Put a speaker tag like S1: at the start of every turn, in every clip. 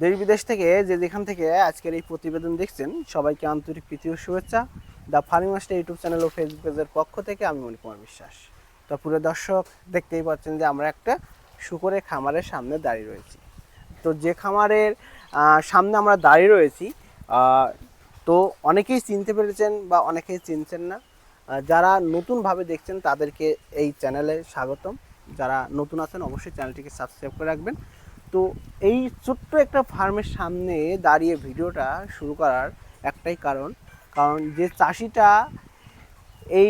S1: দেশ বিদেশ থেকে যে যেখান থেকে আজকের এই প্রতিবেদন দেখছেন, সবাইকে আন্তরিক প্রীতি ও শুভেচ্ছা। The farming master YouTube channel O Facebook পেজের পক্ষ থেকে আমি মণিকুমার বিশ্বাস। তো পুরো দর্শক, দেখতেই পাচ্ছেন যে আমরা একটা শুকরের খামারের সামনে দাঁড়িয়ে রয়েছি। তো যে খামারের সামনে আমরা দাঁড়িয়ে রয়েছি তো অনেকেই চিনতে পেরেছেন বা অনেকেই চিনছেন না। যারা নতুনভাবে দেখছেন তাদেরকে এই চ্যানেলে স্বাগতম। যারা নতুন আছেন, অবশ্যই চ্যানেলটিকে সাবস্ক্রাইব করে রাখবেন। তো এই ছোট্ট একটা ফার্মের সামনে দাঁড়িয়ে ভিডিওটা শুরু করার একটাই কারণ। কারণ যে চাষিটা এই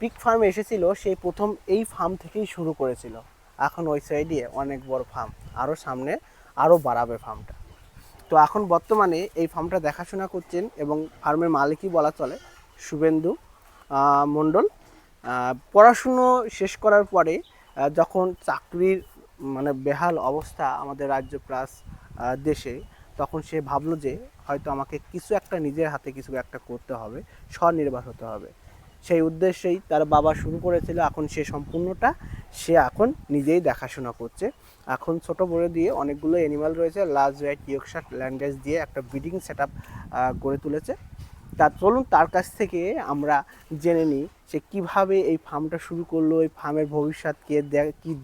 S1: পিক ফার্মে এসেছিল সেই প্রথম এই ফার্ম থেকেই শুরু করেছিল। এখন ওই সাইডে অনেক বড় ফার্ম আরও সামনে আরও বাড়াবে ফার্মটা তো এখন বর্তমানে এই ফার্মটা দেখাশোনা করছেন এবং ফার্মের মালিকই বলা চলে, শুভেন্দু মণ্ডল। পড়াশুনো শেষ করার পরে যখন চাকরির মানে বেহাল অবস্থা আমাদের রাজ্য প্লাস দেশে। তখন সে ভাবলো যে হয়তো আমাকে কিছু একটা নিজের হাতে কিছু একটা করতে হবে, স্বনির্ভর হতে হবে। সেই উদ্দেশ্যেই তার বাবা শুরু করেছিল এখন সে সম্পূর্ণটা। সে এখন নিজেই দেখাশোনা করছে। এখন ছোট বড় দিয়ে অনেকগুলো অ্যানিমাল রয়েছে লার্জ হোয়াইট ইয়কশার ল্যান্ডেজ দিয়ে একটা ব্রিডিং সেট গড়ে তুলেছে। তা চলুন তার কাছ থেকে আমরা জেনে নিই সে কীভাবে এই ফার্মটা শুরু করল, এই ফার্মের ভবিষ্যৎ কে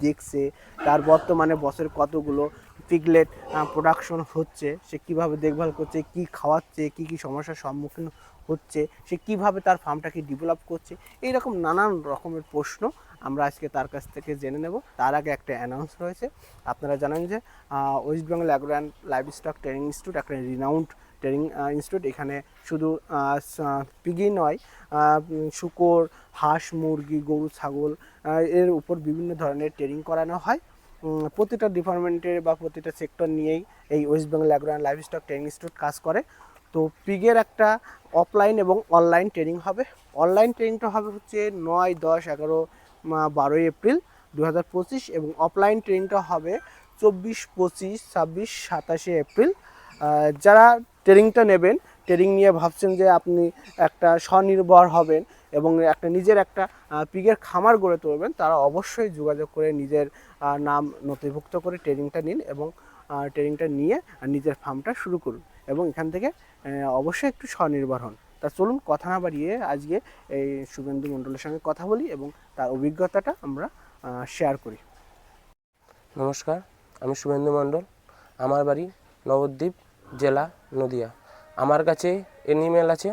S1: দেখছে, তার বর্তমানে বছর কতগুলো পিগলেট প্রোডাকশন হচ্ছে, সে কীভাবে দেখভাল করছে, কি খাওয়াচ্ছে, কি কি সমস্যার সম্মুখীন হচ্ছে, সে কীভাবে তার ফার্মটাকে ডেভেলপ করছে, এইরকম নানান রকমের প্রশ্ন আমরা আজকে তার কাছ থেকে জেনে নেব। তার আগে একটা অ্যানাউন্স রয়েছে। আপনারা জানেন যে West Bengal agro and livestock training institute একটা রিনাউন্ড ট্রেনিং ইনস্টিটিউট এখানে শুধু পিগি নয় শুকর, হাঁস, মুরগি, গরু, ছাগল এর উপর বিভিন্ন ধরনের ট্রেনিং করানো হয়। প্রতিটা ডিপার্টমেন্টের বা প্রতিটা সেক্টর নিয়েই এই West Bengal agro and livestock training institute কাজ করে। তো পিগের একটা অফলাইন এবং অনলাইন ট্রেনিং হবে। অনলাইন ট্রেনিংটা হবে হচ্ছে নয়, দশ, এগারো বারোই এপ্রিল দু হাজার পঁচিশ এবং অফলাইন ট্রেনিংটা হবে চব্বিশ, পঁচিশ, ছাব্বিশ, সাতাশে এপ্রিল। যারা ট্রেনিংটা নেবেন। ট্রেনিং নিয়ে ভাবছেন যে আপনি একটা স্বনির্ভর হবেন এবং একটা নিজের একটা পিগের খামার গড়ে তুলবেন, তারা অবশ্যই যোগাযোগ করে নিজের নাম নথিভুক্ত করে ট্রেনিংটা নিন এবং ট্রেনিংটা নিয়ে নিজের ফার্মটা শুরু করুন এবং এখান থেকে অবশ্যই একটু স্বনির্ভর হন। তা চলুন কথা না বাড়িয়ে আজকে এই শুভেন্দু মণ্ডলের সঙ্গে কথা বলি এবং তার অভিজ্ঞতাটা আমরা শেয়ার করি।
S2: নমস্কার, আমি শুভেন্দু মণ্ডল। আমার বাড়ি নবদ্বীপ জেলা নদিয়া। আমার কাছে এনিমেল আছে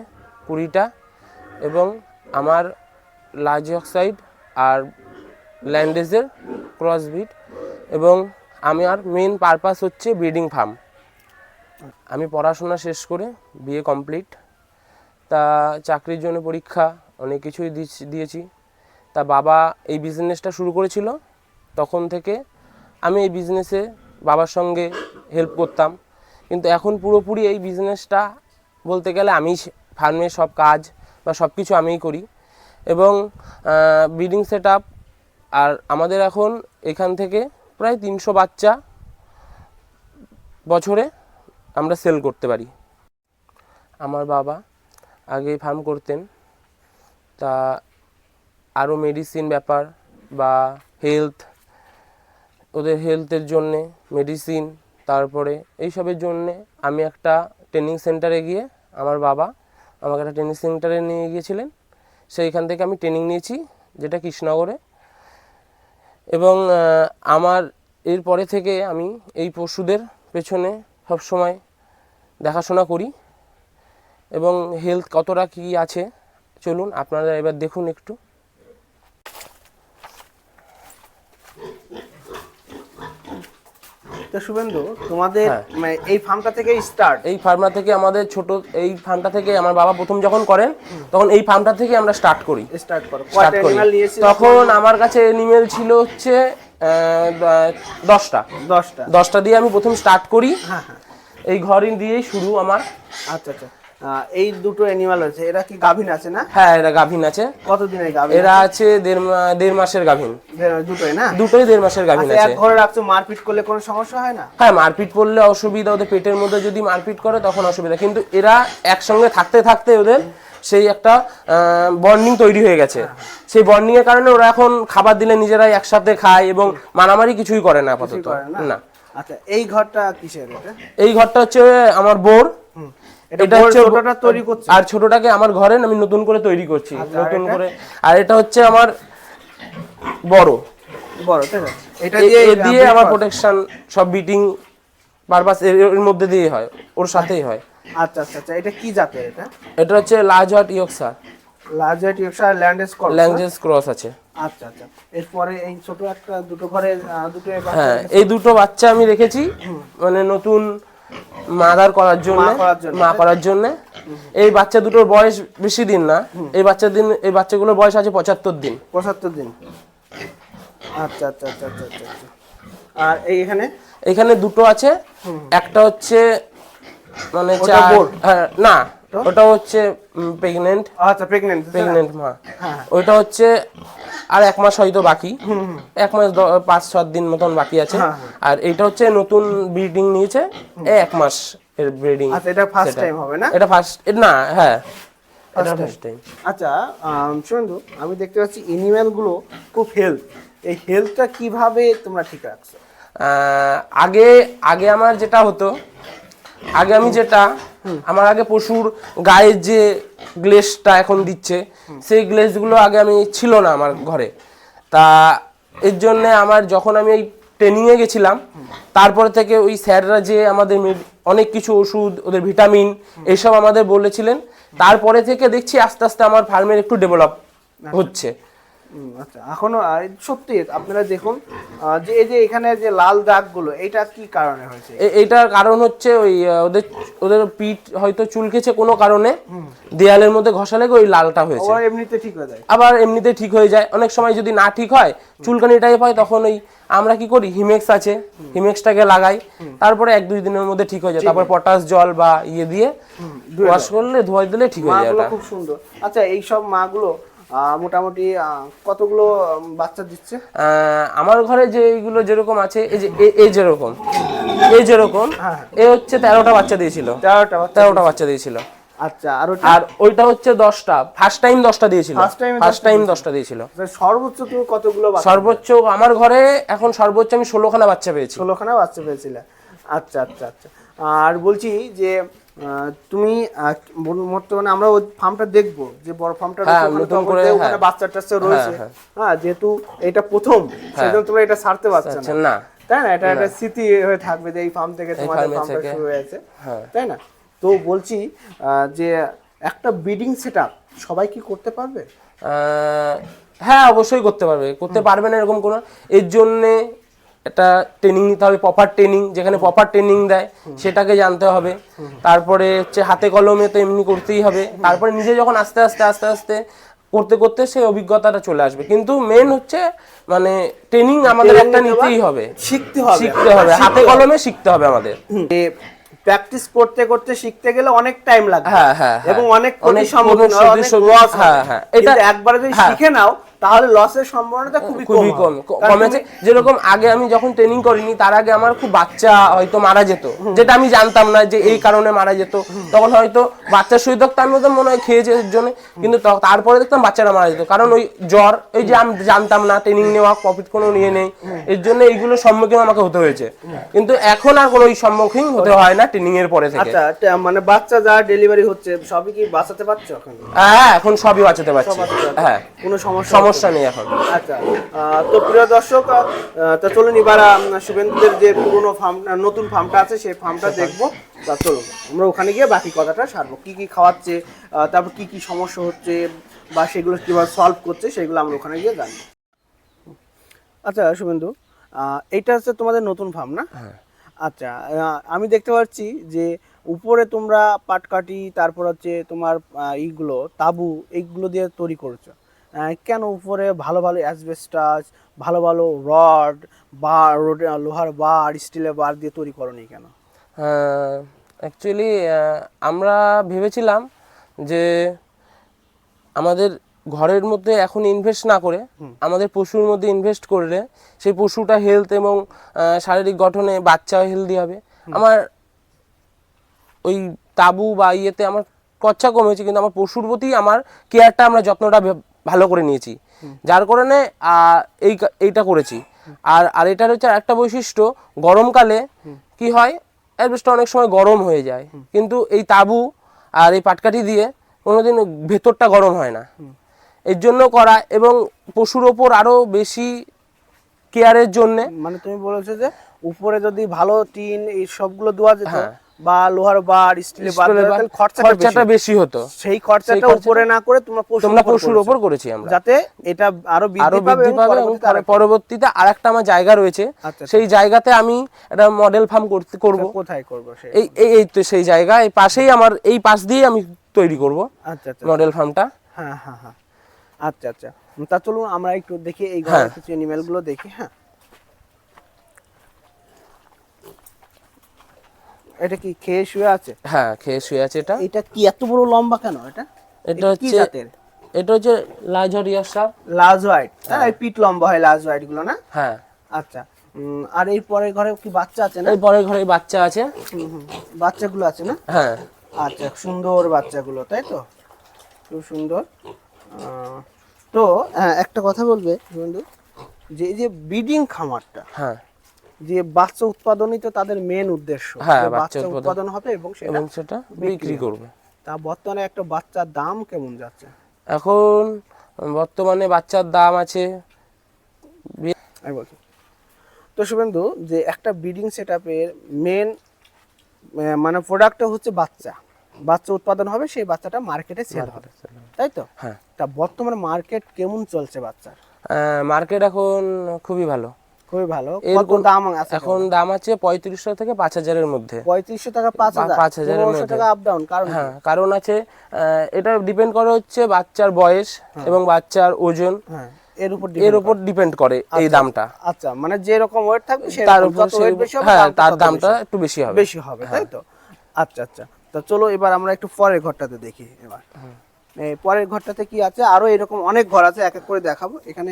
S2: কুড়িটা এবং আমার লার্জ অক্সাইড আর ল্যান্ডেজের ক্রসবিট এবং আমার মেন পারপাস হচ্ছে ব্রিডিং ফার্ম আমি পড়াশোনা শেষ করে বিয়ে কমপ্লিট তা চাকরির জন্য পরীক্ষা অনেক কিছুই দিয়েছি। তা বাবা এই বিজনেসটা শুরু করেছিল। তখন থেকে আমি এই বিজনেসে বাবার সঙ্গে হেল্প করতাম। কিন্তু এখন পুরোপুরি এই বিজনেসটা বলতে গেলে আমি ফার্মের সব কাজ বা সব কিছু আমিই করি। এবং ব্রিডিং সেট আর আমাদের এখন এখান থেকে প্রায় তিনশো বাচ্চা বছরে আমরা সেল করতে পারি। আমার বাবা আগে ফার্ম করতেন, তা আরও মেডিসিন ব্যাপার বা হেলথ ওদের হেলথের জন্যে মেডিসিন তারপরে এইসবের জন্যে আমি একটা ট্রেনিং সেন্টারে গিয়ে আমার বাবা আমাকে একটা ট্রেনিং সেন্টারে নিয়ে গিয়েছিলেন। সেইখান থেকে আমি ট্রেনিং নিয়েছি যেটা কৃষ্ণনগরে। এবং আমার এরপরে থেকে আমি এই পশুদের পেছনে সবসময় দেখাশোনা করি। এবং হেলথ কতটা কী আছে, চলুন আপনারা এবার দেখুন একটু।
S1: তো শুভেন্দু তোমাদের
S2: হ্যাঁ।
S1: মানে এই ফার্মটা থেকে স্টার্ট
S2: এই ফার্মটা থেকে আমাদের ছোট এই ফার্মটা থেকে আমার বাবা প্রথম যখন করেন তখন এই ফার্মটা থেকে আমরা স্টার্ট করি।
S1: স্টার্ট করো।
S2: স্টার্ট করি। তখন আমার কাছে অ্যানিমেল ছিল হচ্ছে দশটা।
S1: দশটা।
S2: দশটা দিয়ে আমি প্রথম স্টার্ট করি।
S1: হ্যাঁ হ্যাঁ।
S2: এই ঘর দিয়েই শুরু আমার।
S1: আচ্ছা আচ্ছা। এই দুটো অ্যানিমাল আছে এরা কি গাভিন আছে না?
S2: হ্যাঁ এরা গাভিন আছে।
S1: কতদিনের গাভিন
S2: এরা আছে? দেড় মাসের গাভিন।
S1: দুটোই না?
S2: দুটোই দেড় মাসের গাভিন
S1: আচ্ছা,
S2: আছে।
S1: এক ঘরে রাখছো মারপিট করলে কোনো সমস্যা হয় না?
S2: হ্যাঁ মারপিট করলে অসুবিধা ওদের পেটের মধ্যে যদি মারপিট করে তখন অসুবিধা। কিন্তু এরা একসঙ্গে থাকতে থাকতে ওদের সেই একটা বন্ডিং তৈরি হয়ে গেছে। সেই বন্ডিং এর কারণে ওরা এখন খাবার দিলে নিজেরাই একসাথে খায় এবং মারামারি কিছুই করে না আপাতত।
S1: না? আচ্ছা এই ঘরটা কিসের
S2: এই ঘরটা হচ্ছে আমার বোর।
S1: এটা
S2: হচ্ছে
S1: ছোটটা তৈরি করছে।
S2: আর ছোটটাকে আমার ঘরে আমি নতুন করে তৈরি করছি
S1: আচ্ছা,
S2: নতুন করে। আর এটা হচ্ছে আমার বড়।
S1: বড় তাই না? এটা দিয়ে
S2: এ দিয়ে আমার? প্রোটেকশন সব বিটিং পারপাস এর মধ্যে দিয়ে হয় ওর সাথেই হয়।
S1: আচ্ছা আচ্ছা আচ্ছা এটা কি জাতের এটা?
S2: এটা হচ্ছে ইয়কসার
S1: লার্জ হোয়াইট ইয়র্কশায়ার ল্যান্ডেস কল
S2: ল্যাঙ্গুয়েজ ক্রস আছে।
S1: আচ্ছা আচ্ছা এরপরে এই ছোট একটা দুটো ঘরে দুটো
S2: হ্যাঁ এই দুটো বাচ্চা আমি রেখেছি। মানে নতুন মাদার করার জন্য
S1: মা করার জন্য।
S2: এই বাচ্চা দুটোর বয়স বেশি দিন না। এই বাচ্চা দিন এই বাচ্চাগুলোর বয়স আছে পঁচাত্তর দিন।
S1: পঁচাত্তর দিন। আচ্ছা আচ্ছা আচ্ছা আচ্ছা আচ্ছা আচ্ছা। আর এই এখানে?
S2: এখানে দুটো আছে। একটা হচ্ছে মানে হ্যাঁ, না। ওটা হচ্ছে প্রেগনেন্ট
S1: আচ্ছা প্রেগনেন্ট
S2: প্রেগনেন্ট মা।
S1: হ্যাঁ।
S2: ওইটা হচ্ছে আর এক মাস হয়তো বাকি। এক মাস পাঁচ সাত দিন মতন বাকি আছে।
S1: হ্যাঁ,
S2: আর এইটা হচ্ছে নতুন ব্রিডিং নিয়েছে। এই এক মাস এর ব্রিডিং
S1: আচ্ছা এটা ফার্স্ট টাইম হবে না?
S2: এটা ফার্স্ট না হ্যাঁ। এটা ফার্স্ট টাইম
S1: আচ্ছা আম, আমি দেখতে পাচ্ছি এনিম্যালগুলো খুব হেলথ এই হেলথটা কীভাবে তোমরা ঠিক রাখছো?
S2: আগে আগে আমার যেটা হতো আগে আমি যেটা, আমার আগে পশুর গায়ের যে গ্লেসটা এখন দিচ্ছে, সেই গ্লেসগুলো আগে আমি ছিল না আমার ঘরে। তা এর জন্য আমার যখন আমি এই ট্রেনিংয়ে গেছিলাম, তারপরে থেকে ওই স্যাররা যে আমাদের অনেক কিছু ওষুধ, ওদের ভিটামিন এইসব আমাদের বলেছিলেন। তারপরে থেকে দেখছি আস্তে আস্তে আমার ফার্মের একটু ডেভেলপ হচ্ছে।
S1: আচ্ছা এখনও সত্যি আপনারা দেখুন যে এই যে এখানে যে লাল দাগগুলো এটা কি কারণে হয়েছে?
S2: এ- এইটার কারণ হচ্ছে ওই ওদের ওদের পিঠ হয়তো চুলকেছে কোনো কারণে দেয়ালের মধ্যে ঘষা লেগে ওই লালটা হয়েছে।
S1: ওরা এমনিতে ঠিক হয়ে যায়।
S2: আবার এমনিতে ঠিক হয়ে যায়। অনেক সময় যদি না ঠিক হয় চুলকানি টাইপ হয় তখন ওই আমরা কি করি হিমেক্স আছে হিমেক্সটাকে লাগাই। তারপরে এক দুই দিনের মধ্যে ঠিক হয়ে যায়। তারপর পটাশ জল বা ইয়ে দিয়ে ওয়াশ করলে ধোয়া দিলে ঠিক হয়ে যায়
S1: খুব সুন্দর। আচ্ছা এই সব মাগুলো মোটামুটি কতগুলো বাচ্চা দিচ্ছে?
S2: আমার ঘরে যে এইগুলো যেরকম আছে এই যে এই যেরকম এই যেরকম
S1: হ্যাঁ।
S2: এ হচ্ছে তেরোটা বাচ্চা দিয়েছিল।
S1: তেরোটা
S2: তেরোটা বাচ্চা দিয়েছিল।
S1: আচ্ছা আর
S2: আর ওইটা হচ্ছে দশটা ফার্স্ট টাইম দশটা দিয়েছিল।
S1: First time
S2: ফার্স্ট টাইম দশটা দিয়েছিল।
S1: সর্বোচ্চ তুমি কতগুলো
S2: সর্বোচ্চ আমার ঘরে এখন সর্বোচ্চ আমি ষোলোখানা বাচ্চা পেয়েছি।
S1: ষোলোখানা বাচ্চা পেয়েছিলে। আচ্ছা আচ্ছা আচ্ছা। আর বলছি যে তুমি বর্তমানে আমরা ওই ফার্মটা দেখব যে বড় ফার্মটা
S2: হ্যাঁ,
S1: রয়েছে, ওখানে
S2: করে,
S1: ওখানে
S2: হ্যাঁ।
S1: বাচ্চা টাচ্চা রয়েছে।
S2: হ্যাঁ,
S1: হ্যাঁ যেহেতু এটা প্রথম সেজন্য তোমরা এটা ছাড়তে পারছ না। তাই না? এটা একটা স্মৃতি হয়ে থাকবে যে এই ফার্ম থেকে তোমাদের ফার্মটা শুরু হয়েছে।
S2: হ্যাঁ।
S1: তাই না? তো বলছি আহ, যে একটা ব্রিডিং সেট সবাই কি করতে পারবে?
S2: আহ, হ্যাঁ অবশ্যই করতে পারবে। করতে পারবে না এরকম কোনো। এর জন্যে একটা ট্রেনিং নিতে হবে প্রপার ট্রেনিং যেখানে প্রপার ট্রেনিং দেয় সেটাকে জানতে হবে। তারপরে হচ্ছে হাতে কলমে তো এমনি করতেই হবে। তারপরে নিজে যখন আস্তে আস্তে আস্তে আস্তে করতে করতে সেই অভিজ্ঞতাটা চলে আসবে। কিন্তু মেন হচ্ছে মানে ট্রেনিং আমাদের একটা নিতেই হবে।
S1: শিখতে হবে।
S2: শিখতে হবে। হাতে কলমে শিখতে হবে আমাদের।
S1: প্র্যাকটিস করতে করতে শিখতে গেলে অনেক টাইম লাগবে।
S2: হ্যাঁ, হ্যাঁ, হ্যাঁ।
S1: এবং অনেক
S2: অনেক
S1: সম্মুখীন হয়,
S2: হ্যাঁ।
S1: এটা
S2: এটা-
S1: একবারে যদি
S2: হ্যাঁ।
S1: শিখে নাও তাহলে লসের সম্ভাবনাটা খুবই কম
S2: খুবই কম কমেছে যেরকম আগে আমি যখন ট্রেনিং করিনি তার আগে আমার খুব বাচ্চা হয়তো মারা যেত। যেটা আমি জানতাম না যে এই কারণে মারা যেত। তখন হয়তো বাচ্চার সহিত থাকতো আমি তো মনে হয় খেয়েছে এর জন্য কিন্তু তারপরে দেখতাম বাচ্চারা মারা যেত। কারণ ওই জ্বর ওই যে আমি জানতাম না ট্রেনিং নেওয়া প্রফিট কোনো নিয়ে নেই এর জন্য এইগুলো সম্মুখীন আমাকে হতে হয়েছে। কিন্তু এখন আর কোনো সম্মুখীন হতে হয় না ট্রেনিং এর পরে থেকে।
S1: আচ্ছা মানে বাচ্চা যা ডেলিভারি হচ্ছে সবই কি বাঁচাতে পারছ এখন?
S2: হ্যাঁ এখন সবই বাঁচাতে পারছি। হ্যাঁ।
S1: কোনো সমস্যা
S2: সমস্যা নেই এখন।
S1: আচ্ছা তো প্রিয় দর্শক তো চলুন এবার শুভেন্দুদের যে পুরনো ফার্ম নতুন ফার্মটা আছে সেই ফার্মটা দেখব। তা চলুন আমরা ওখানে গিয়ে বাকি কথাটা সারবো। কি কি খাওয়াচ্ছে তারপর কি কি সমস্যা হচ্ছে বা সেগুলো কীভাবে সলভ করছে সেগুলো আমরা ওখানে গিয়ে জানব। আচ্ছা শুভেন্দু এইটা হচ্ছে তোমাদের নতুন ফার্ম না? আচ্ছা আমি দেখতে পাচ্ছি যে উপরে তোমরা পাটকাঠি তারপর হচ্ছে তোমার আহ, এইগুলো তাবু এইগুলো দিয়ে তৈরি করেছ। কেন উপরে ভালো ভালো অ্যাসবেস্টাস ভালো ভালো রড বার রোড লোহার বার স্টিলের বার দিয়ে তৈরি করনি কেন?
S2: অ্যাকচুয়ালি আমরা ভেবেছিলাম যে আমাদের ঘরের মধ্যে এখন ইনভেস্ট না করে আমাদের পশুর মধ্যে ইনভেস্ট করলে সেই পশুটা হেলথ এবং শারীরিক গঠনে বাচ্চা হেলদি হবে। আমার ওই তাবু বা ইয়েতে আমার খরচা কমেছে কিন্তু আমার পশুর প্রতি আমার কেয়ারটা আমরা যত্নটা ভালো করে নিয়েছি। যার কারণে এই এইটা করেছি। আর আর এটার হচ্ছে একটা বৈশিষ্ট্য গরমকালে কি হয় অ্যাসবেস্টটা অনেক সময় গরম হয়ে যায়। কিন্তু এই তাবু আর এই পাটকাঠি দিয়ে কোনোদিন ভেতরটা গরম হয় না। এর জন্য করা এবং পশুর ওপর আরও বেশি কেয়ারের জন্যে
S1: মানে তুমি বলেছ যে উপরে যদি ভালো টিন এই সবগুলো দেওয়া যেত
S2: হ্যাঁ।
S1: বা লোহার বার স্টিলের বার খরচাটা বেশি।
S2: হতো।
S1: সেই খরচাটা উপরে না করে তোমরা পশুর
S2: তোমরা
S1: উপর
S2: পশুর
S1: করেছ।
S2: আমরা।
S1: যাতে এটা আরও
S2: আরও
S1: বৃদ্ধি পাবে এবং পরবর্তীতে আরেকটা-
S2: আমার জায়গা রয়েছে।
S1: আচ্ছা,
S2: সেই জায়গাতে আমি একটা মডেল ফার্ম করতে করব।
S1: কোথায় করব
S2: এই এই- এই তো সেই জায়গা এই পাশেই আমার এই পাশ দিয়ে আমি তৈরি করব
S1: আচ্ছা আচ্ছা।
S2: মডেল ফার্মটা
S1: হ্যাঁ হ্যাঁ হ্যাঁ। আচ্ছা আচ্ছা। তা চলুন আমরা একটু দেখি এই
S2: হ্যাঁ।
S1: ঘরের কিছু অ্যানিমেলগুলো দেখি হ্যাঁ। এটা কি খেয়ে শুয়ে আছে?
S2: হ্যাঁ খেয়ে শুয়ে আছে এটা।
S1: এটা কি এত বড় লম্বা কেন? এটা?
S2: এটা
S1: কি
S2: হচ্ছে
S1: জাতের?
S2: এটা হচ্ছে লাজরিয়া সার
S1: লাজ হোয়াইট। হ্যাঁ। এই পিট লম্বা হয় লাজ হোয়াইটগুলো না?
S2: হ্যাঁ।
S1: আচ্ছা। আর এই পরের ঘরে কি বাচ্চা আছে না?
S2: এই পরের ঘরে বাচ্চা আছে।
S1: বাচ্চাগুলো আছে না?
S2: হ্যাঁ।
S1: আচ্ছা সুন্দর বাচ্চাগুলো তাই তো? খুব সুন্দর। তো হ্যাঁ, একটা কথা বলবে বন্ধু। যে এই যে ব্রিডিং খামারটা
S2: হ্যাঁ।
S1: যে বাচ্চা উৎপাদনই তো তাদের মেন উদ্দেশ্য।
S2: হ্যাঁ, বাচ্চা। উৎপাদন
S1: হবে এবং সেটা
S2: বিক্রি করবে।
S1: তা বর্তমানে একটা বাচ্চার দাম কেমন যাচ্ছে?
S2: এখন বর্তমানে বাচ্চার দাম আছে
S1: আমি বলছি। তো শুভেন্দু যে একটা ব্রিডিং সেট আপের মেন মানে প্রোডাক্টটা হচ্ছে বাচ্চা। বাচ্চা উৎপাদন হবে সেই বাচ্চাটা মার্কেটে সেল হবে। তাই তো?
S2: হ্যাঁ।
S1: তা বর্তমানে মার্কেট কেমন চলছে বাচ্চার?
S2: মার্কেট এখন খুবই ভালো।
S1: খুবই ভালো। কত দাম আছে
S2: এখন? দাম আছে পঁয়ত্রিশশো থেকে পাঁচ হাজারের মধ্যে।
S1: পঁয়ত্রিশশো টাকা পাঁচ হাজার?
S2: পাঁচ হাজারের মধ্যে।
S1: টাকা আপ ডাউন কারণ
S2: হ্যাঁ কারণ আছে এটা ডিপেন্ড করে হচ্ছে বাচ্চার বয়স এবং বাচ্চার ওজন।
S1: হ্যাঁ এর উপর
S2: এর উপর ডিপেন্ড করে এই দামটা।
S1: আচ্ছা মানে যে রকম ওয়েট থাকবে
S2: তার উপর
S1: ওয়েট বেশি হবে
S2: হ্যাঁ তার দামটা একটু বেশি হবে।
S1: বেশি হবে তাই তো? আচ্ছা আচ্ছা। তো চলো এবার আমরা একটু পরের ঘরটাতে দেখি এবার। পরের ঘরটাতে কি আছে? আরও এরকম অনেক ঘর আছে এক এক করে দেখাবো। এখানে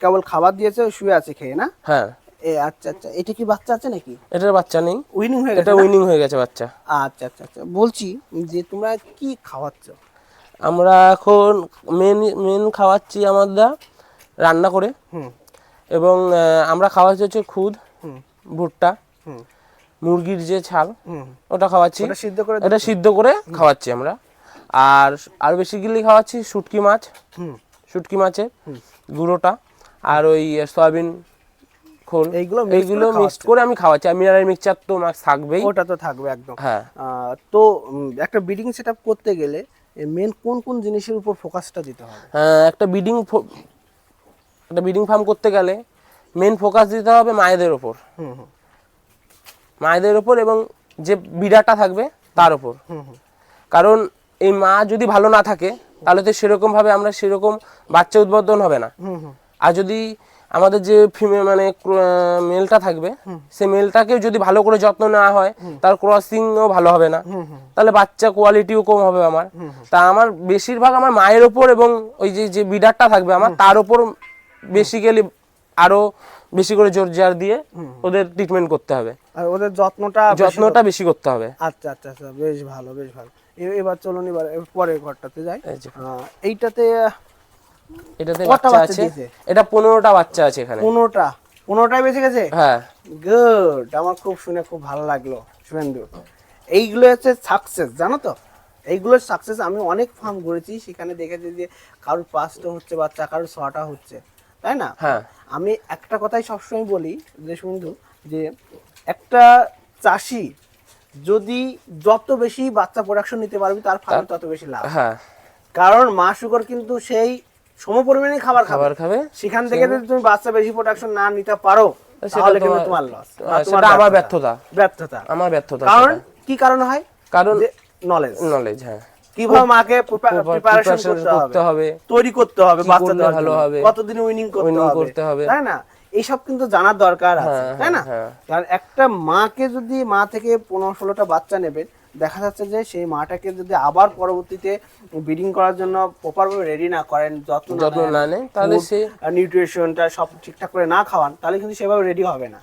S1: কেবল খাবার দিয়েছে শুয়ে আছে খেয়ে না?
S2: হ্যাঁ।
S1: এ আচ্ছা আচ্ছা। এটা কি বাচ্চা আছে নাকি?
S2: এটার বাচ্চা নেই।
S1: উইনিং হয়ে গেছে
S2: এটা উইনিং হয়ে গেছে বাচ্চা।
S1: আচ্ছা আচ্ছা আচ্ছা। বলছি যে তোমরা কি খাওয়াচ্ছ?
S2: আমরা এখন মেন মেন খাওয়াচ্ছি আমরা রান্না করে।
S1: হুম।
S2: এবং আমরা খাওয়াচ্ছি হচ্ছে খুদ ভুট্টা
S1: হুম।
S2: মুরগির যে ছাল
S1: হুম।
S2: ওটা খাওয়াচ্ছি।
S1: করে
S2: এটা সিদ্ধ করে খাওয়াচ্ছি আমরা। আর আর বেসিক্যালি খাওয়াচ্ছি শুটকি মাছ।
S1: হুম।
S2: শুটকি মাছের গুঁড়োটা আর ওই সয়াবিন খোল।
S1: এইগুলো
S2: এইগুলো মিক্সড করে আমি খাওয়াচ্ছি। আর মিনারেল মিক্সচার তো মাছ থাকবেই।
S1: ওটা তো থাকবে একদম।
S2: হ্যাঁ।
S1: তো একটা ব্রিডিং সেট করতে গেলে মেন কোন কোন জিনিসের উপর ফোকাসটা দিতে হবে?
S2: আহ, একটা বিডিং একটা বিডিং ফার্ম করতে গেলে মেন ফোকাস দিতে হবে মায়েদের ওপর
S1: হুম হুম।
S2: মায়েদের ওপর এবং যে বিড়াটা থাকবে তার ওপর
S1: হুম হুম।
S2: কারণ এই মা যদি ভালো না থাকে তাহলে তো সেরকম ভাবে আমরা সেরকম বাচ্চা উদ্বোধন হবে না। আর যদি আমাদের যে ফিমেল মানে মেলটা থাকবে সেই মেলটাকেও যদি ভালো করে যত্ন নেওয়া হয় তার ক্রসিংও ভালো হবে না। তাহলে বাচ্চা কোয়ালিটিও কম হবে আমার। তা আমার বেশিরভাগ আমার মায়ের ওপর এবং ওই যে যে বিডারটা থাকবে আমার তার ওপর বেসিক্যালি আরও বেশি করে জোর জার দিয়ে ওদের ট্রিটমেন্ট করতে হবে।
S1: আর ওদের যত্নটা
S2: যত্নটা বেশি করতে হবে।
S1: আচ্ছা আচ্ছা আচ্ছা বেশ ভালো বেশ ভালো। এবার চলুন এবার পরের ঘরটাতে যাই। এইটাতে
S2: এটাতে বাচ্চা আছে? এটা পনেরোটা বাচ্চা আছে এখানে।
S1: পনেরোটা? পনেরোটাই বেঁচে গেছে?
S2: হ্যাঁ।
S1: গুড আমার খুব শুনে খুব ভালো লাগল শুভেন্দু এইগুলো হচ্ছে সাকসেস জানো তো? এইগুলো সাকসেস আমি অনেক ফার্ম করেছি সেখানে দেখেছি যে কারোর পাঁচটা হচ্ছে বাচ্চা কারোর ছটা হচ্ছে। তাই না?
S2: হ্যাঁ।
S1: আমি একটা কথাই সবসময় বলি যে শুধু যে একটা চাষি যদি যত বেশি বাচ্চা প্রোডাকশন নিতে পারবি তার ফার্মে তত বেশি লাভ।
S2: হ্যাঁ।
S1: কারণ মা শুকর কিন্তু সেই সম পরিমাণে খাবার
S2: খাবার খাবে।
S1: সেখান থেকে যদি তুমি বাচ্চা বেশি প্রোডাকশন না নিতে পারো তাহলে কিন্তু
S2: তোমার-
S1: তোমার লস
S2: সেটা আমার ব্যর্থতা।
S1: ব্যর্থতা।
S2: আমার ব্যর্থতা
S1: কারণ কি কারণ হয়?
S2: কারণ
S1: নলেজ
S2: নলেজ হ্যাঁ।
S1: কীভাবে মাকে প্রিপারেশন করতে হবে? তৈরি করতে হবে
S2: কি
S1: বাচ্চা
S2: করলে
S1: দেওয়ার
S2: ভালো হবে,
S1: কতদিন উইনিং করতে হবে? তাই না? এইসব কিন্তু জানার দরকার আছে
S2: হ্যাঁ,
S1: তাই না?
S2: হ্যাঁ,
S1: কারণ একটা মাকে যদি মা থেকে পনেরো ষোলোটা বাচ্চা নেবে দেখা যাচ্ছে যে সেই মাটাকে যদি আবার পরবর্তীতে ব্রিডিং করার জন্য প্রপার ভাবে রেডি না করেন যত্ন
S2: যত্ন না নেয় তাহলে সে
S1: নিউট্রিশনটা সব ঠিকঠাক করে না খাওয়ান তাহলে কিন্তু সেভাবে রেডি হবে না।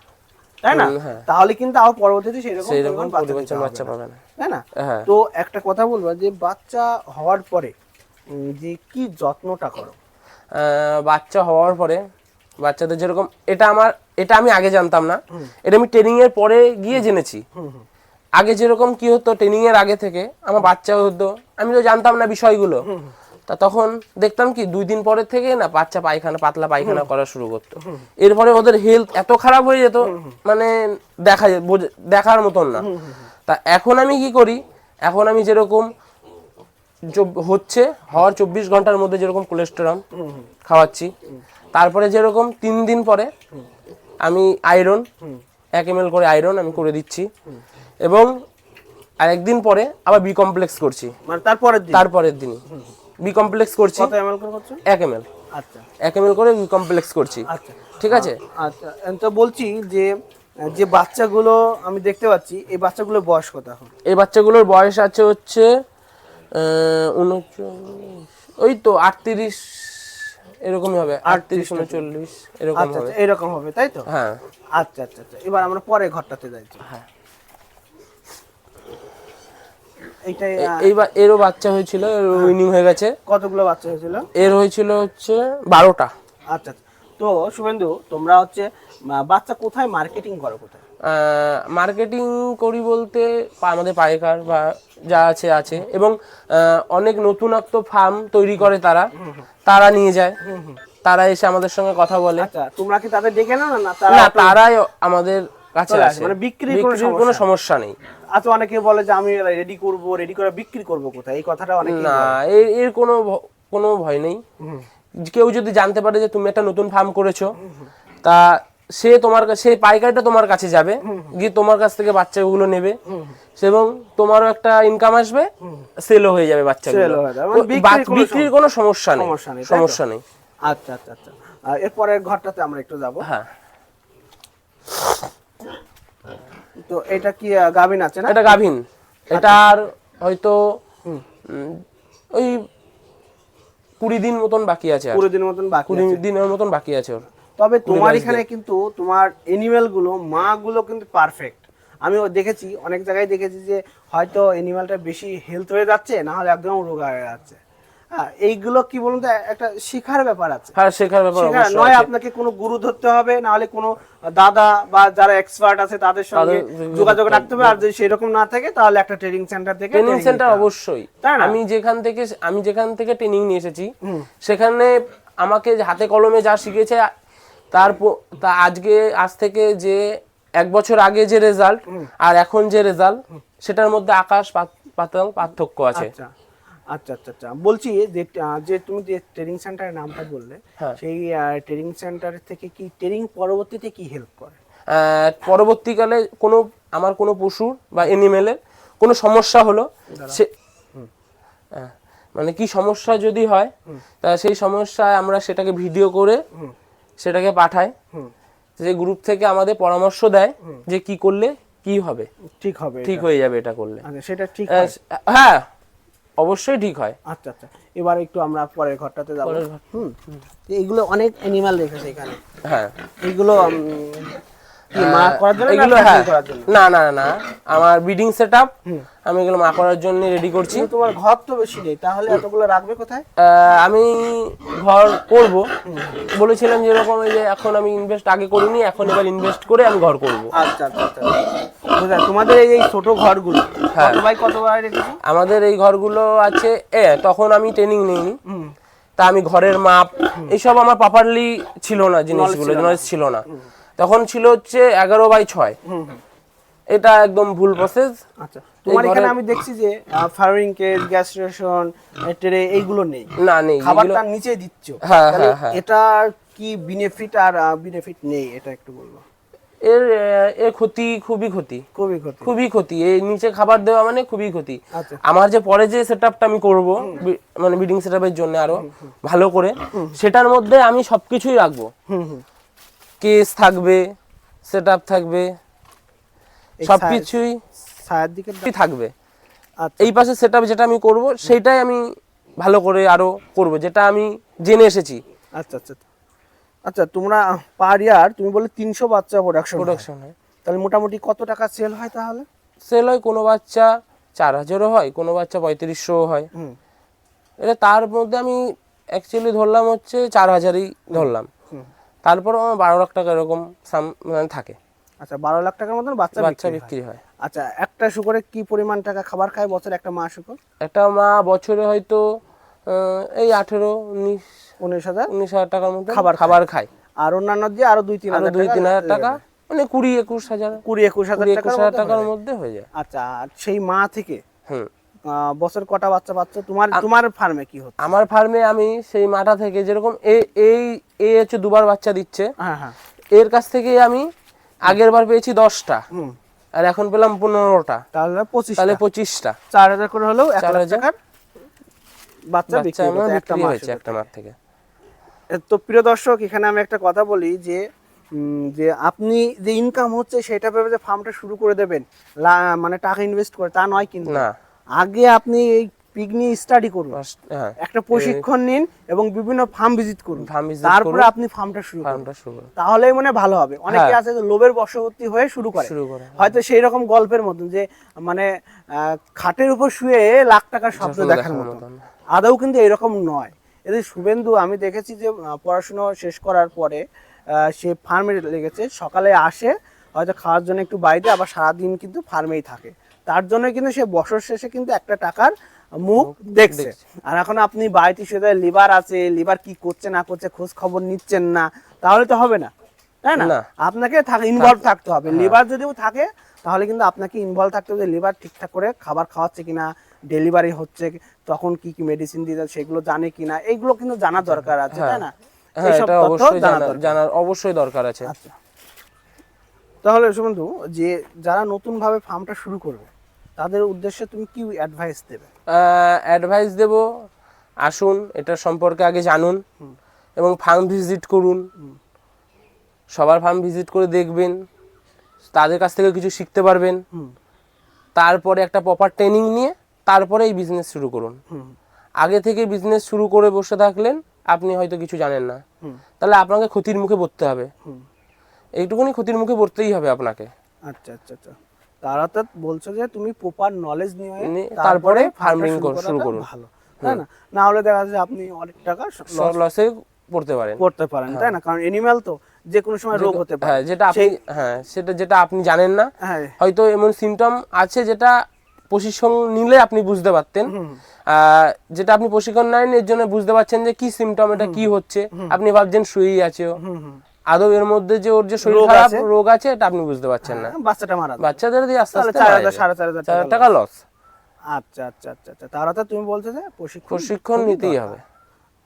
S1: তাই না?
S2: হ্যাঁ।
S1: তাহলে কিন্তু আবার পরবর্তীতে সেরকম বাচ্চা
S2: পাবে না।
S1: তাই না?
S2: হ্যাঁ।
S1: তো একটা কথা বলব যে বাচ্চা হওয়ার পরে যে কি যত্নটা করো?
S2: বাচ্চা হওয়ার পরে বাচ্চাদের যেরকম এটা আমার এটা আমি আগে জানতাম না। এটা আমি ট্রেনিং এর পরে গিয়ে জেনেছি। আগে যেরকম কি হতো ট্রেনিং এর আগে থেকে আমার বাচ্চা হতো আমি তো জানতাম না বিষয়গুলো। তা তখন দেখতাম কি দুই দিন পরে থেকে না বাচ্চা পায়খানা পাতলা পায়খানা করা শুরু করতো। এরপরে ওদের হেলথ এত খারাপ হয়ে যেত মানে দেখা দেখার মতন না। তা এখন আমি কি করি এখন আমি যেরকম হচ্ছে হওয়ার চব্বিশ ঘণ্টার মধ্যে যেরকম কোলেস্টেরম খাওয়াচ্ছি তারপরে যেরকম তিন দিন পরে আমি আয়রন এক এম করে আয়রন আমি করে দিচ্ছি। এবং আর একদিন পরে আবার বি কমপ্লেক্স করছি।
S1: মানে তারপরের দিন?
S2: তারপরের দিনই। বি কমপ্লেক্স করছি।
S1: কত এমএল করে করছ?
S2: এক এম
S1: আচ্ছা।
S2: এক এম করে বি কমপ্লেক্স করছি।
S1: আচ্ছা।
S2: ঠিক আছে?
S1: আচ্ছা। তো বলছি যে যে বাচ্চাগুলো আমি দেখতে পাচ্ছি এই বাচ্চাগুলোর বয়স কত এখন?
S2: এই বাচ্চাগুলোর বয়স আছে হচ্ছে ওই তো আটত্রিশ এরকমই হবে। আটত্রিশ উনচল্লিশ এরকম
S1: আচ্ছা
S2: হবে।
S1: আচ্ছা এরকম হবে তাই তো?
S2: হ্যাঁ।
S1: আচ্ছা আচ্ছা আচ্ছা। এবার আমরা পরে ঘরটাতে যাচ্ছি।
S2: হ্যাঁ।
S1: এইটাই
S2: এইবার এরও বাচ্চা হয়েছিল উইনিং হয়ে। গেছে।
S1: কতগুলো বাচ্চা হয়েছিল?
S2: এর হয়েছিল হচ্ছে বারোটা।
S1: আচ্ছা আচ্ছা। তো শুভেন্দু তোমরা হচ্ছে বাচ্চা কোথায় মার্কেটিং করো কোথায়?
S2: মার্কেটিং করি বলতে আমাদের পাইকার বা যা আছে আছে। এবং অনেক নতুনত্ব ফার্ম তৈরি করে তারা। তারা নিয়ে যায়। তারা এসে আমাদের সঙ্গে কথা বলে।
S1: আচ্ছা তোমরা কি তাদের ডেকে না? না তারা
S2: তারাই আমাদের
S1: চলে আসে, মানে বিক্রির কোনো
S2: কোনো সমস্যা নেই।
S1: আচ্ছা অনেকে বলে যে আমি রেডি করব রেডি করে বিক্রি করব কোথায়? এই কথাটা অনেকে
S2: না এর এর কোনো কোনো ভয় নেই। কেউ যদি জানতে পারে যে তুমি একটা নতুন ফার্ম করেছ তা সে তোমার সেই পাইকারিটা তোমার কাছে যাবে গিয়ে তোমার কাছ থেকে বাচ্চাগুলো নেবে। এবং তোমারও একটা ইনকাম আসবে সেলও হয়ে যাবে বাচ্চাগুলো।
S1: মানে বিক্রির কোনো
S2: সমস্যা নেই
S1: সমস্যা নেই, আচ্ছা আচ্ছা আচ্ছা। আর এরপরের ঘরটাতে আমরা একটু যাব।
S2: হ্যাঁ।
S1: তো এটা কি গাভিন আছে না?
S2: এটা গাভিন। এটার হয়তো ওই কুড়ি দিন মতন বাকি আছে
S1: পুরো দিনের মতন বাকি
S2: কুড়ি দিনের মতন বাকি আছে ওর।
S1: তবে তোমার এখানে কিন্তু তোমার এনিমেলগুলো মা গুলো কিন্তু পারফেক্ট আমি দেখেছি অনেক জায়গায় দেখেছি যে হয়তো এনিমেলটা বেশি হেলথ হয়ে যাচ্ছে না হলে একদম রোগা হয়ে যাচ্ছে। এইগুলো কি বলুন তো একটা শিখার ব্যাপার আছে।
S2: হ্যাঁ শেখার ব্যাপার অবশ্যই
S1: নয়। আপনাকে কোনো গুরু ধরতে হবে না হলে কোনো দাদা বা যারা এক্সপার্ট আছে তাদের সঙ্গে যোগাযোগ রাখতে হবে। আর যদি সেরকম না থাকে তাহলে একটা ট্রেনিং সেন্টার থেকে
S2: ট্রেনিং সেন্টার অবশ্যই? আমি যেখান থেকে আমি যেখান থেকে ট্রেনিং নিয়ে এসেছি সেখানে আমাকে হাতে কলমে যা শিখেছে তার তা আজকে আজ থেকে যে এক বছর আগে যে রেজাল্ট আর এখন যে রেজাল্ট সেটার মধ্যে আকাশ পাতাল পার্থক্য আছে।
S1: আচ্ছা আচ্ছা আচ্ছা। বলছি যে যে তুমি যে ট্রেনিং সেন্টারের নামটা বললে
S2: হ্যাঁ।
S1: সেই ট্রেনিং সেন্টার থেকে কি ট্রেনিং পরবর্তীতে কি হেল্প করে?
S2: পরবর্তীকালে কোনো আমার কোনো পশুর বা এনিমেলের কোনো সমস্যা হলো সে মানে কি সমস্যা যদি হয় তা সেই সমস্যায় আমরা সেটাকে ভিডিও করে সেটাকে পাঠাই যে গ্রুপ থেকে আমাদের পরামর্শ দেয় যে কি করলে কি হবে।
S1: ঠিক হবে
S2: ঠিক হয়ে যাবে এটা করলে।
S1: আচ্ছা সেটা ঠিক হয়।
S2: অবশ্যই ঠিক হয়।
S1: আচ্ছা আচ্ছা। এবার একটু আমরা পরের ঘরটাতে যাব। হুম। এগুলো অনেক অ্যানিমাল রেখেছে এখানে।
S2: হ্যাঁ।
S1: এইগুলো না
S2: এগুলো হ্যাঁ। না না না আমার ব্রিডিং আমি এগুলো মা করার জন্য রেডি করছি।
S1: তোমার ঘর তো বেশি নেই তাহলে এতগুলো রাখবে কোথায়?
S2: আমি ঘর করব। বলেছিলাম যেরকম যে এখন আমি ইনভেস্ট আগে করিনি এখন এবার ইনভেস্ট করে আমি ঘর করব।
S1: আচ্ছা আচ্ছা আচ্ছা। তোমাদের এই এই ছোট ঘরগুলো
S2: হ্যাঁ।
S1: কত বাই কত বাই রেখেছো?
S2: আমাদের এই ঘরগুলো আছে এ তখন আমি ট্রেনিং নিইনি। তা আমি ঘরের মাপ এইসব আমার প্রপারলি ছিল না জিনিসগুলো নলেজ ছিল না। তখন ছিল হচ্ছে এগারো বাই ছয়। এটা একদম ভুল প্রসেস
S1: আচ্ছা। তোমার এখানে আমি দেখছি যে firing case gas station tray এইগুলো নেই।
S2: না নেই
S1: খাবারটা নিচে দিচ্ছ।
S2: হ্যাঁ, হ্যাঁ, হ্যাঁ।
S1: এটার কি বেনিফিট আর বেনিফিট নেই? এটা একটু বলব।
S2: এর এর ক্ষতি খুবই ক্ষতি।
S1: খুবই ক্ষতি।
S2: খুবই ক্ষতি। এই নিচে খাবার দেওয়া মানে খুবই ক্ষতি।
S1: আচ্ছা।
S2: আমার যে পরে যে সেটআপটা আমি করব মানে বিডিং সেটআপের জন্য আরও ভালো করে সেটার মধ্যে আমি সবকিছুই রাখব।
S1: হুম হুম।
S2: কেস থাকবে সেটআপ থাকবে
S1: এই
S2: সবকিছুই
S1: ছায়ার দিকে
S2: থাকবে।
S1: আচ্ছা।
S2: এই পাশে সেটআপ যেটা আমি করব সেইটাই আমি ভালো করে আরও করব যেটা আমি জেনে এসেছি।
S1: আচ্ছা আচ্ছা। আচ্ছা তোমরা পার ইয়ার তুমি বলে তিনশো বাচ্চা প্রোডাকশন
S2: প্রোডাকশন হয়।
S1: তাহলে মোটামুটি কত টাকা সেল হয় তাহলে?
S2: সেল হয় কোনো বাচ্চা চার হাজারও হয় কোনো বাচ্চা পঁয়ত্রিশশো হয়।
S1: হুম।
S2: এটা তার মধ্যে আমি অ্যাকচুয়ালি ধরলাম হচ্ছে চার হাজারই ধরলাম। তারপর আমার বারো লাখ টাকা এরকম সাম মানে থাকে।
S1: আচ্ছা বারো লাখ টাকার মতন বাচ্চা
S2: বাচ্চা
S1: বিক্রি হয়। আচ্ছা একটা শুকরে কি পরিমাণ টাকা খাবার খায় বছর? একটা মা শুকর?
S2: একটা মা বছরে হয়তো এই আঠেরো উনিশ
S1: উনিশ হাজার
S2: উনিশ হাজার টাকার মধ্যে
S1: খাবার
S2: খাবার খায়।
S1: আর অন্যান্য দিয়ে আরও দুই তিন হাজার
S2: দুই তিন হাজার টাকা মানে কুড়ি একুশ হাজার
S1: কুড়ি একুশ হাজার
S2: একুশ
S1: টাকার
S2: হাজার
S1: মধ্যে
S2: টাকার
S1: হয়ে যায়।
S2: মধ্যে হয়ে যায়।
S1: আচ্ছা আর সেই মা থেকে
S2: হুম।
S1: বছর কটা বাচ্চা পাচ্ছ? তোমার তোমার ফার্মে কি হচ্ছে?
S2: আমার ফার্মে আমি সেই মাটা থেকে যেরকম এই এই হচ্ছে দুবার বাচ্চা দিচ্ছে।
S1: হ্যাঁ হ্যাঁ।
S2: এর কাছ থেকে আমি আগের বার পেয়েছি দশটা। আর এখন পেলাম পনেরোটা।
S1: তাহলে পঁচিশ
S2: তাহলে পঁচিশটা।
S1: চার হাজার করে হলেও এক
S2: হাজার।
S1: বাচ্চা
S2: বাচ্চা
S1: একটা।
S2: হয়েছে একটা মাঠ থেকে।
S1: তো প্রিয় দর্শক এখানে আমি একটা কথা বলি যে যে আপনি যে ইনকাম হচ্ছে সেটা ভেবে যে ফার্মটা শুরু করে দেবেন। মানে টাকা ইনভেস্ট করে তা নয় কিন্তু।
S2: না।
S1: আগে আপনি এই পিক নিয়ে স্টাডি করুন
S2: হ্যাঁ।
S1: একটা প্রশিক্ষণ নিন এবং বিভিন্ন ফার্ম ভিজিট করুন। তারপরে আপনি ফার্মটা শুরু করুন।
S2: ফার্মটা শুরু করুন।
S1: তাহলেই মনে ভালো হবে। অনেকে
S2: হ্যাঁ।
S1: আছে যে লোভের বশবর্তী হয়ে শুরু করে।
S2: শুরু করে
S1: হয়তো সেই রকম গল্পের মতন যে মানে খাটের উপর শুয়ে লাখ টাকার স্বপ্ন দেখার মতন।
S2: মতন।
S1: আদৌ কিন্তু এরকম নয়। এদের শুভেন্দু আমি দেখেছি যে পড়াশোনা শেষ করার পরে সে ফার্মে লেগেছে। সকালে আসে হয়তো খাওয়ার জন্য একটু বাইরে আবার সারাদিন কিন্তু ফার্মেই থাকে। তার জন্য কিন্তু সে বছর শেষে কিন্তু একটা টাকার মুখ দেখছে। আর এখন আপনি বাড়িতে শুধু লিভার আছে লিভার কি করছে না করছে খোঁজ খবর নিচ্ছেন না তাহলে তো হবে না। তাই না। আপনাকে ইনভলভ থাকতে হবে। লিভার যদিও থাকে তাহলে কিন্তু আপনাকে ইনভলভ থাকতে হবে লিভার ঠিকঠাক করে খাবার খাওয়াচ্ছে কিনা ডেলিভারি হচ্ছে তখন কি কি মেডিসিন দিতে সেগুলো জানে কিনা এগুলো কিন্তু জানা দরকার আছে তাই না?
S2: হ্যাঁ
S1: এইসব
S2: অবশ্যই। জানার অবশ্যই দরকার আছে।
S1: আচ্ছা। তাহলে সুবন্ধু যে যারা নতুন ভাবে ফার্মটা শুরু করবে তাদের উদ্দেশ্যে তুমি কি অ্যাডভাইস দেবে?
S2: অ্যাডভাইস দেব আসুন এটা সম্পর্কে আগে জানুন এবং ফার্ম ভিজিট করুন। সবার ফার্ম ভিজিট করে দেখবেন তাদের কাছ থেকে কিছু শিখতে পারবেন। তারপরে একটা প্রপার ট্রেনিং নিয়ে তারপরে এই বিজনেস শুরু করুন। আগে থেকে বিজনেস শুরু করে বসে থাকলেন আপনি হয়তো কিছু জানেন না। তাহলে আপনাকে ক্ষতির মুখে পড়তে হবে। এইটুকুনি ক্ষতির মুখে পড়তেই হবে আপনাকে।
S1: আচ্ছা আচ্ছা আচ্ছা। তারা তো বলছো যে তুমি প্রপার নলেজ নিয়ে তারপরে ফার্মিং
S2: শুরু করুন।
S1: ভালো তাই না? না হলে দেখা যায় আপনি অনেক টাকা
S2: লসে পড়তে পারেন।
S1: করতে পারেন তাই না? কারণ এনিম্যাল তো যে কোনো সময় রোগ হতে পারে।
S2: হ্যাঁ যেটা আপনি হ্যাঁ সেটা যেটা আপনি জানেন না।
S1: হ্যাঁ।
S2: হয়তো এমন সিমটম আছে যেটা প্রশিক্ষণ নিলে আপনি বুঝতে পারতেন। আহ, যেটা আপনি প্রশিক্ষণ নেন এর জন্য বুঝতে পারছেন যে কি সিমটম এটা কি হচ্ছে। আপনি ভাবছেন শুয়েই আছে। আদৌ এর মধ্যে যে ওর যে শরীর খারাপ রোগ আছে এটা আপনি বুঝতে পারছেন না।
S1: হ্যাঁ, বাচ্চাটা মারা
S2: বাচ্চাদের দিয়ে আস্তে আস্তে
S1: চার হাজার। সাড়ে চার হাজার টাকা
S2: লস
S1: আচ্ছা আচ্ছা আচ্ছা আচ্ছা। তারা তো তুমি বলছো যে প্রশিক্ষণ
S2: প্রশিক্ষণ নিতেই হবে।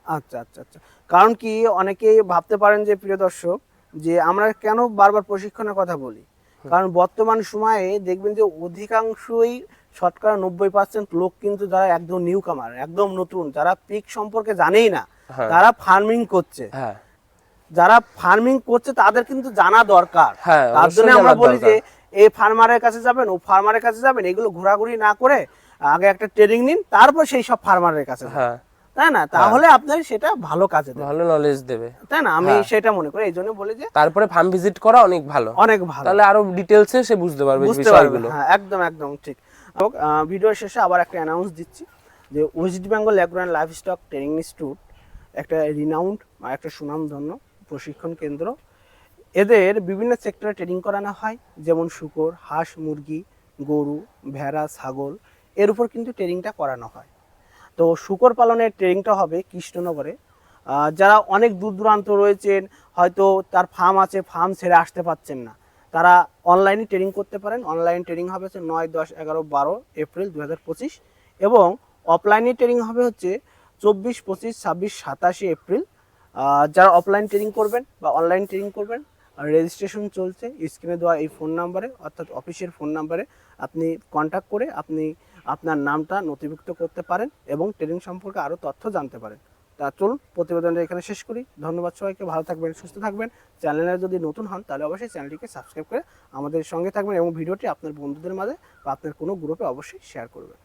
S1: আচ্ছা আচ্ছা আচ্ছা। কারণ কি অনেকেই ভাবতে পারেন যে প্রিয় দর্শক যে আমরা কেন বারবার প্রশিক্ষণের কথা বলি? কারণ বর্তমান সময়ে দেখবেন যে অধিকাংশই শতকরা নব্বই পার্সেন্ট লোক কিন্তু যারা একদম নিউ কামার একদম নতুন যারা পিক সম্পর্কে জানেই না
S2: হ্যাঁ।
S1: তারা ফার্মিং করছে।
S2: হ্যাঁ।
S1: যারা ফার্মিং করছে তাদের কিন্তু জানা দরকার।
S2: হ্যাঁ,
S1: তার জন্য আমরা বলি যে এই ফার্মারের কাছে যাবেন ও ফার্মারের কাছে যাবেন এগুলো ঘোরাঘুরি না করে আগে একটা ট্রেনিং নিন তারপর সেই সব ফার্মারের কাছে
S2: হ্যাঁ।
S1: তাই না? তাহলে আপনার সেটা ভালো কাজে দেবে।
S2: ভালো নলেজ দেবে।
S1: তাই না? আমি
S2: হ্যাঁ।
S1: সেটা মনে করি এই জন্য বলি যে
S2: তারপরে ফার্ম ভিজিট করা অনেক ভালো।
S1: অনেক ভালো।
S2: তাহলে আরও ডিটেলসে সে বুঝতে পারবে
S1: বুঝতে পারবে হ্যাঁ একদম একদম ঠিক। ভিডিওর শেষে আবার একটা অ্যানাউন্স দিচ্ছি যে West Bengal agro and livestock training institute একটা রিনাউন্ড একটা সুনামধন্য প্রশিক্ষণ কেন্দ্র। এদের বিভিন্ন সেক্টরে ট্রেনিং করানো হয়, যেমন শুকর, হাঁস, মুরগি, গরু, ভেড়া, ছাগল। এর উপর কিন্তু ট্রেনিংটা করানো হয়। তো শুকর পালনের ট্রেনিংটা হবে কৃষ্ণনগরে। যারা অনেক দূর দূরান্ত রয়েছেন, হয়তো তার ফার্ম আছে ফার্ম ছেড়ে আসতে পারছেন না। তারা অনলাইনে ট্রেনিং করতে পারেন। অনলাইন ট্রেনিং হবে হচ্ছে নয়, দশ, এগারো, বারো এপ্রিল দু হাজার পঁচিশ এবং অফলাইনে ট্রেনিং হবে হচ্ছে চব্বিশ, পঁচিশ, ছাব্বিশ, সাতাশে এপ্রিল যারা অফলাইন ট্রেনিং করবেন বা অনলাইন ট্রেনিং করবেন রেজিস্ট্রেশন চলছে স্ক্রিনে দেওয়া এই ফোন নাম্বারে অর্থাৎ অফিসের ফোন নাম্বারে আপনি কন্ট্যাক্ট করে আপনি আপনার নামটা নথিভুক্ত করতে পারেন এবং ট্রেনিং সম্পর্কে আরও তথ্য জানতে পারেন। তা চলুন, প্রতিবেদনটা এখানে শেষ করি। ধন্যবাদ সবাইকে, ভালো থাকবেন, সুস্থ থাকবেন। চ্যানেলে যদি নতুন হন, তাহলে অবশ্যই চ্যানেলটিকে সাবস্ক্রাইব করে আমাদের সঙ্গে থাকবেন এবং ভিডিওটি আপনার বন্ধুদের মাঝে বা আপনার কোনো গ্রুপে অবশ্যই শেয়ার করবেন।